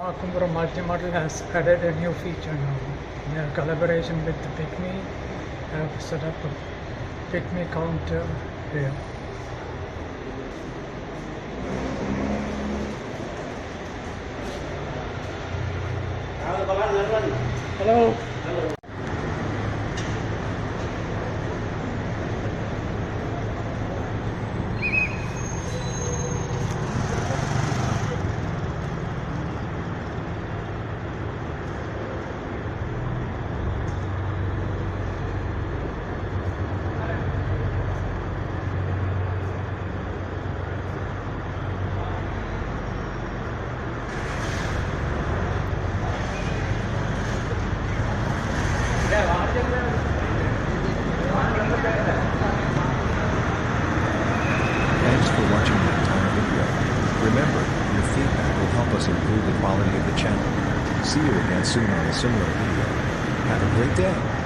Uh, Kumbura Multimodal has added a new feature now. A collaboration with the Pygmy, have set up a Pygmy counter here. Hello. For watching the entire video. Remember, your feedback will help us improve the quality of the channel. See you again soon on a similar video. Have a great day.